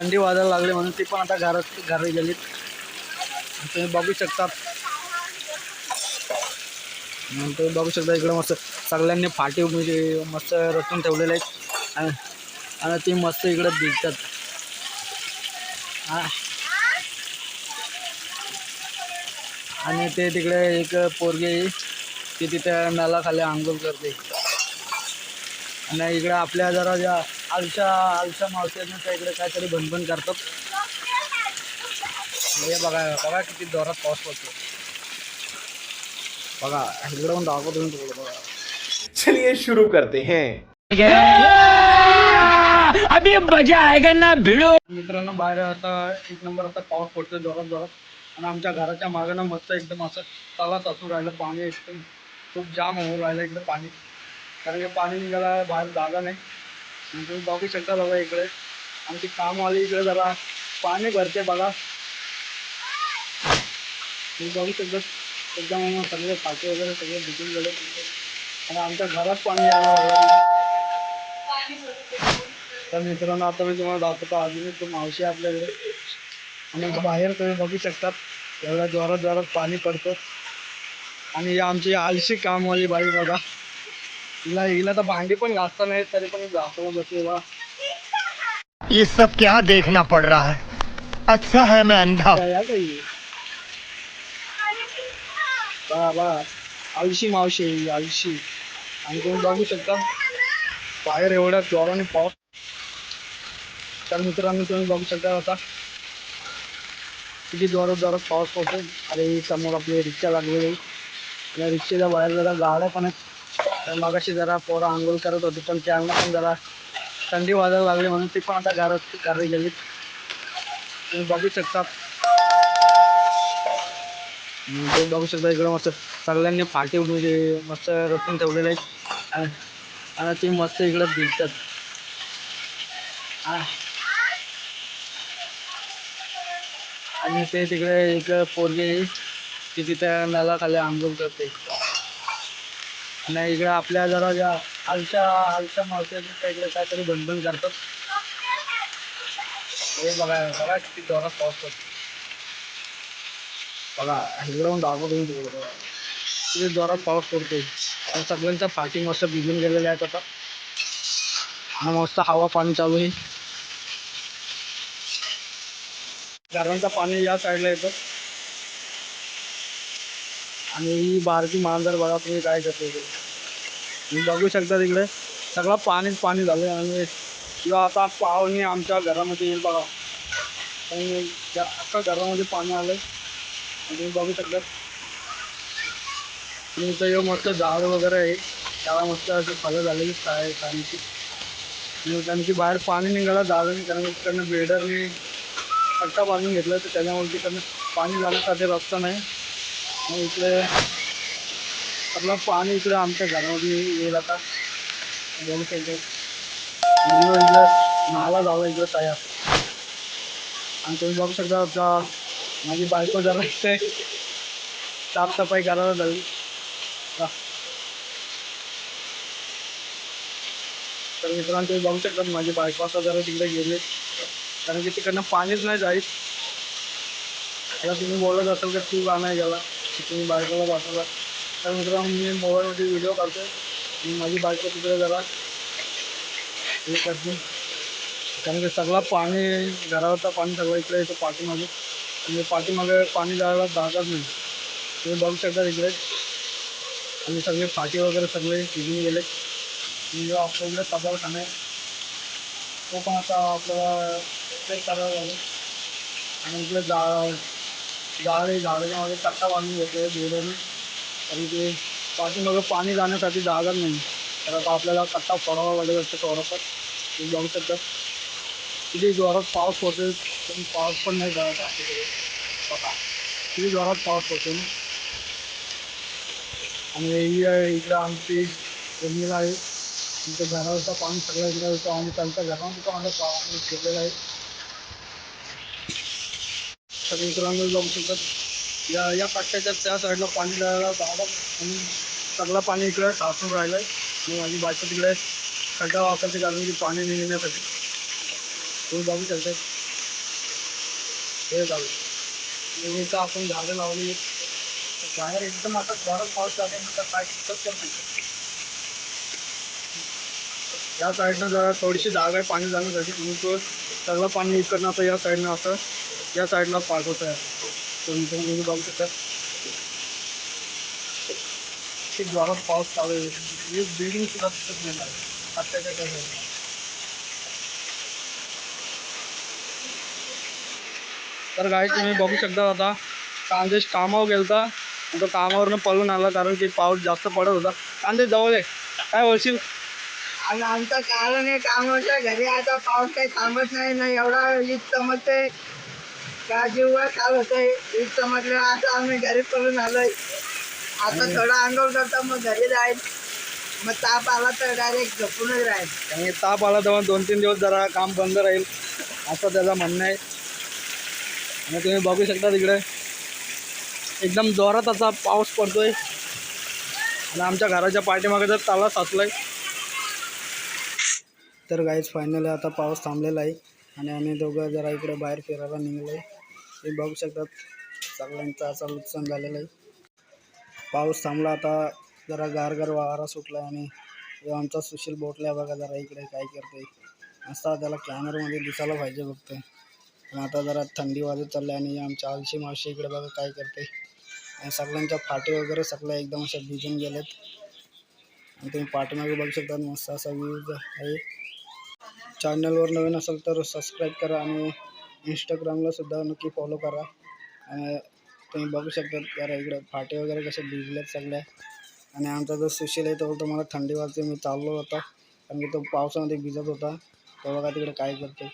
थंडी वाजायला लागली म्हणून ती पण आता घरात घरी गेलीत तुम्ही बघू शकतात. तुम्ही बघू शकता इकडं मस्त सगळ्यांनी फाटी म्हणजे मस्त रचून ठेवलेले आहेत. आणि आणि ती मस्त इकडं भिजतात हा. आणि ते तिकडे एक पोरगी ती तिथे नळाखाली आंघोळ करते. आणि इकडे आपल्या जरा ज्या आलच्या आलच्या मावशी आहेत ना त्या इकडे काहीतरी भनभन करतात. हे बघा बघा किती जोरात पाऊस पडतो बघा इकडे पण दाखवतो तुम्ही थोडं बघा. चलिए शुरू करते हैं। अभी मज़ा आएगा ना भिड़ो। मित्रांनो बाहेर आता एक नंबर आता पाऊस पडतो जोरात जोरात. आणि आमच्या घराच्या मागं ना मस्त एकदम असं तलाच असू राहिलं पाणी एकदम खूप जाम होऊन राहिलं इकडे पाणी. कारण की पाणी निघायला बाहेर जागा नाही. तुम्ही बघू शकता बघा इकडे. आमची कामवाली इकडे जरा पाणी भरते बघा. तुम्ही बघू शकता. एकदम सगळे फाटे वगैरे सगळे भिजून गेले. आणि आमच्या घरात पाणी तर मित्रांनो आता मी तुम्हाला दाखवतो अजून तो मावशी आपल्याकडे. आणि बाहेर तुम्ही बघू शकतात. एवढ्या जोरात जोरात पाणी पडतं. आणि आमची आलशी कामवाली बाई बघा. हिला हिला तर भांडी पण घासता नाही तरी पण बसली बा ये सब क्या देखना पड़ रहा है? अच्छा है मैं अंधा। बा बा आलशी मावशी आहे ही, आलशी आणि तुम्ही बघू शकता बाहेर एवढ्या जोराने पाऊस तर मित्रांनो तुम्ही बघू शकता आता किती जोरात जोरात पाऊस पडतो अरे समोर आपली रिक्षा लागलेली आहे. या रिक्षेच्या बाहेर जरा गाड्या पण आहेत तर मगाशी जरा पोरं आंघोळ करत होती पण त्यांना पण जरा थंडी वाजायला लागली म्हणून ती पण आता घरात घरी गेली तुम्ही बघू शकता. ते बघू शकता इकडं मस्त सगळ्यांनी फाटी म्हणजे मस्त रचून ठेवलेले आहेत. आणि- ते मस्त इकडं दिसतात आणि ते तिकडे एक पोरगी आहे, ती तिथे नळाखाली आंघोळ करते. नाही इकडे आपल्या जरा ज्या आलच्या आलच्या मावशी त्या इकडे काहीतरी बंधन करतात. हे बघा बघा किती जोरात पाऊस पडतो. बघा इकडे दाखवून दाखवतो किती जोरात पाऊस पडतोय. आणि सगळ्यांच्या फाटी मस्त भिजून गेलेल्या आहेत आता. हा मस्त हवा पाणी चालू आहे. घरांचं पाणी या साईडला येतं. आणि ही बारकी मांजर बघा तुम्ही काय करते इकडे बघू शकता तिकडे. सगळं पाणीच पाणी झालं आता पाहुणे आमच्या घरामध्ये येईल बघा. आणि अख्खा घरामध्ये पाणी बघू शकता. मस्त झाड वगैरे आहे. त्याला मस्त असं फळं झालेली काय पाण्याची आणि कारण की बाहेर पाणी निघायला झालं नाही, कारण तिकडनं बिल्डरने पट्टा बांधून नाही. इकडे आपलं पाणी इकडे आमच्या घरामध्ये येईल आता. बघू शकतो. इकडं नाला जावं इकडं तयार. आणि तुम्ही बघू शकता आमचा माझी बायको जरा इथे साफसफाई करायला जाईल तर मित्रांनो तुम्ही बघू शकता माझी बायको असं जरा तिकडे गेले. कारण की तिकडनं पाणीच नाही जाईल आता तुम्ही बोलत असाल तर तू का गेला. तुम्ही बायकोला पाठवला. तर मित्रांनो मी मोबाईलमध्ये व्हिडिओ काढतो आणि माझी बायको तिकडे जरा. हे करते. कारण की सगळं पाणी घरावरचा पाणी सगळं इकडे येतो पाठीमागे. आणि पाठीमागे पाणी जायला जागाच नाही. तुम्ही बघू शकता इकडे आणि सगळे फाटी वगैरे सगळे भिजून गेले. म्हणजे आपल्या इकडे सजावट आहे तो पण आता आपल्याला चेक करायला लागेल आणि इकडे जा झाड आहे झाडाच्या मागे कट्टा बांधून घेतले जोराने आणि ते पाठीमागे पाणी जाण्यासाठी जागा नाही. तर आता आपल्याला कट्टा पडावा लागेल असतो थोडंफार. तुम्ही बघू शकता किती जोरात पाऊस पडतो पण पाऊस पण नाही जात. बघा. किती जोरात पाऊस पडतो आणि ही आहे इकडं आमची जमीन आहे. आमच्या घरावरचं पाणी सगळं इकडं होतं आणि त्यांच्या घरामध्ये पण आता पाणी आहे. तर मित्रांनो जाऊ शकतात या या कट्ट्याच्या त्या साईडला पाणी जायला आणि सगळं पाणी इकडे साचून राहिलं आहे आणि माझी बायको तिकडे खड्डा वापरते कारण की पाणी निघण्यासाठी तुम्ही बघू शकता. हे जाऊ आणि इथं आपण झाडं लावली. बाहेर एकदम आता जोरात पाऊस लागल्यानंतर काय शिकत पण नाही. या साईडनं जरा थोडीशी जागा आहे पाणी जाण्यासाठी. म्हणून तो सगळं पाणी इकडनं आता या साईडनं असं या साईडला पाठवत आहे तुम्ही पण तुम्ही बघू शकता खूप जोरात पाऊस चालू आहे. बिल्डिंग सुद्धा दिसत नाही मला. आत्ताच्या त्या तर काय तुम्ही बघू शकता आता कांदेश कामावर गेलता. तो कामावरनं पळून आला कारण की पाऊस जास्त पडत होता. कांदे जवळ आहे काय बोलशील? आणि आमचं कारण आहे कामाच्या घरी. आता पाऊस काही थांबत नाही ना एवढा वीज चमकते का जीववर काल होतंय वीज चमकले आता आम्ही घरी पळून आलोय. आता थोडा आंघोळ करता मग घरी जाईल. मग ताप आला तर डायरेक्ट झोपूनच राहील. की ताप आला तेव्हा दोन तीन दिवस जरा काम बंद राहील असं त्याचं म्हणणं आहे. आणि तुम्ही बघू शकता तिकडे एकदम जोरात असा पाऊस पडतोय. आणि आमच्या घराच्या पाठीमागे तर ताला साचलाय तर गाईच फायनली आता पाऊस थांबलेला आहे. आणि आम्ही दोघं जरा इकडे बाहेर फिरायला निघलो आहे ते बघू शकतात सगळ्यांचं असं नुकसान झालेलं आहे. पाऊस थांबला आता जरा गारगार वारा सुटला आणि आमचा सुशील बोटला बघा जरा इकडे काय करते असा त्याला कॅमेरामध्ये दिसायला पाहिजे फक्त. पण आता जरा थंडी वाजत चालली आणि आमच्या आलशी मावशी इकडे बघा काय करते आणि सगळ्यांच्या फाटे वगैरे सगळ्या एकदम अशा भिजून गेलेत आणि तुम्ही पाठीमागे बघू शकता मस्त असा व्ह्यूज आहे. चॅनलवर नवीन असेल तर सबस्क्राईब करा आणि इंस्टाग्रामला सुद्धा नक्की फॉलो करा. आणि तुम्ही बघू शकता जरा इकडे फाटे वगैरे कसे भिजलेत सगळ्या आणि आमचा जो सुशील आहे तो बोलतो मला थंडी वाजते मी चाललो होता कारण की तो पावसामध्ये भिजत होता. तो बघा तिकडे काय करते